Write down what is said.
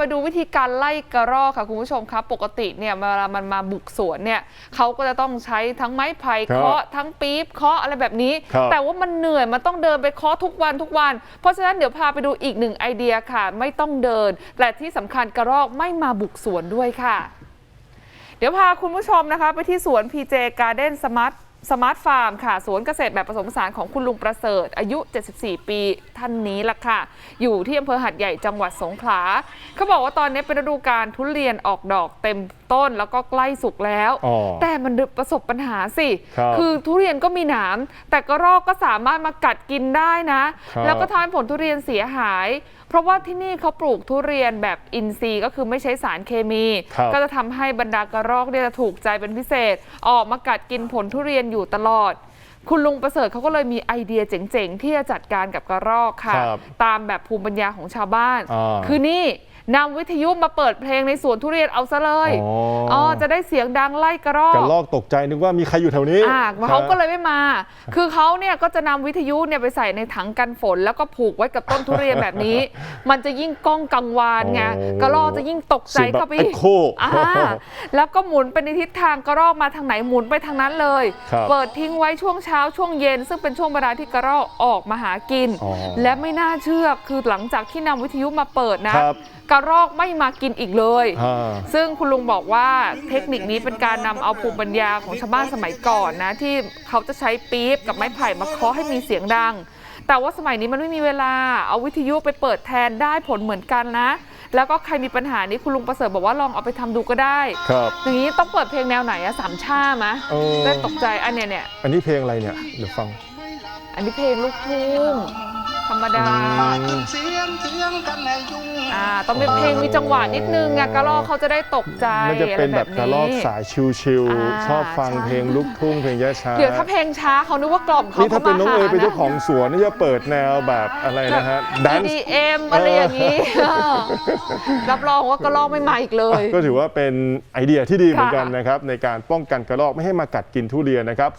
มาดูวิธีการไล่กระรอกค่ะคุณผู้ชมครับ ปกติเนี่ยเวลามันมาบุกสวนเนี่ยเขาก็จะต้องใช้ทั้งไม้ไผ่ครับเคาะทั้งปี๊บเคาะอะไรแบบนี้ ครับแต่ว่ามันเหนื่อยมันต้องเดินไปเคาะทุกวันทุกวัน เพราะฉะนั้นเดี๋ยวพาไปดูอีกหนึ่งไอเดียค่ะ ไม่ต้องเดิน แต่ที่สำคัญกระรอกไม่มาบุกสวนด้วยค่ะ เดี๋ยวพาคุณผู้ชมนะคะ ไปที่สวน PJ Garden Smart สมาร์ทฟาร์มค่ะสวนเกษตรแบบผสมผสานของคุณลุงประเสริฐ อายุ 74 ปีท่านนี้ล่ะค่ะ อยู่ที่อำเภอหัดใหญ่จังหวัดสงขลาเขาบอกว่าตอนนี้เป็นฤดูการทุเรียนออกดอกเต็มต้นแล้วก็ใกล้สุกแล้วอ๋อแต่มันประสบปัญหาสิครับอทุเรียนก็มีหนามแต่กระรอกก็สามารถมากัดกินได้นะครับแล้วก็ทำให้ผลทุเรียนเสียหาย เพราะว่าที่นี่เขาปลูกทุเรียนแบบอินทรีย์ก็คือไม่ใช้สารเคมีครับก็จะทำให้บรรดากระรอกเนี่ยจะถูกใจเป็นพิเศษ ออกมากัดกินผลทุเรียนอยู่ตลอด คุณลุงประเสริฐเขาก็เลยมีไอเดียเจ๋งๆ ที่จะจัดการกับกระรอกค่ะ ครับตามแบบภูมิปัญญาของชาวบ้าน อ่า คือนี่ นำวิทยุมาเปิดเพลงในสวนทุเรียนเอาซะเลยอ๋ออ๋อจะได้เสียงดังไล่กระรอก กระลอกตกใจนึกว่ามีใครอยู่แถวนี้อ่าเขาก็เลยไม่มา คือเขาเนี่ยก็จะนำวิทยุเนี่ยไปใส่ในถังกันฝน แล้วก็ผูกไว้กับต้นทุเรียนแบบนี้ มันจะยิ่งก้องกังวานไงโอ้กระรอกจะยิ่งตกใจเสียงแบบเข้าไปเอ็อีกกโค อ่าแล้วก็หมุนไปในทิศทางกระรอกมาทางไหนหมุนไปทางนั้นเลย ครับ เปิดทิ้งไว้ช่วงเช้าช่วงเย็น ซึ่งเป็นช่วงเวลาที่กระรอกออกมาหากิน อ๋อ และไม่น่าเชื่อคือหลังจากที่นำวิทยุมาเปิดนะครับ กระรอกไม่มากินอีกเลยอ่าซึ่งคุณลุงบอกว่าเทคนิคนี้เป็นการนำเอาภูมิปัญญาของชาวบ้านสมัยก่อนนะ ที่เขาจะใช้ปี๊บกับไม้ไผ่มาเคาะให้มีเสียงดัง แต่ว่าสมัยนี้มันไม่มีเวลาเอาวิทยุไปเปิดแทนได้ผลเหมือนกันนะ แล้วก็ใครมีปัญหานี้คุณลุงประเสริฐบอกว่าลองเอาไปทำดูก็ได้ครับอย่างนี้ต้องเปิดเพลงแนวไหนอะสามชามะเออได้ตกใจอันเนี้ยเนี่ยอันนี้เพลงอะไรเนี่ยเดี๋ยวฟัง อันนี้เพลงลูกทุ่ง ธรรมดาอืมเสียงเถียงกันในยุ่งอ่าต้องเป็นเพลงมีจังหวะนิดนึงอะกระรอกเขาจะได้ตกใจมันจะเป็นแบบกระลอกนี้สายชิวอ่าๆชอบฟังใช่เพลงลูกทุ่งเพลงยะช้าเดี๋ยวถ้าเพลงช้าเขานึกว่ากล่อมเขานี่ถ้าเป็นน้องเอ๋ยเป็นเจ้านะของสวนนี่จะเปิดแนวแบบอะไรนะฮะแดนซ์ EDM อะไรอย่างนี้เออรับรองว่ากระรอกไม่มาอีกเลย ก็ถือว่าเป็นไอเดียที่ดีเหมือนกันค่ะนะครับในการป้องกันกระรอกไม่ให้มากัดกินทุเรียนนะครับ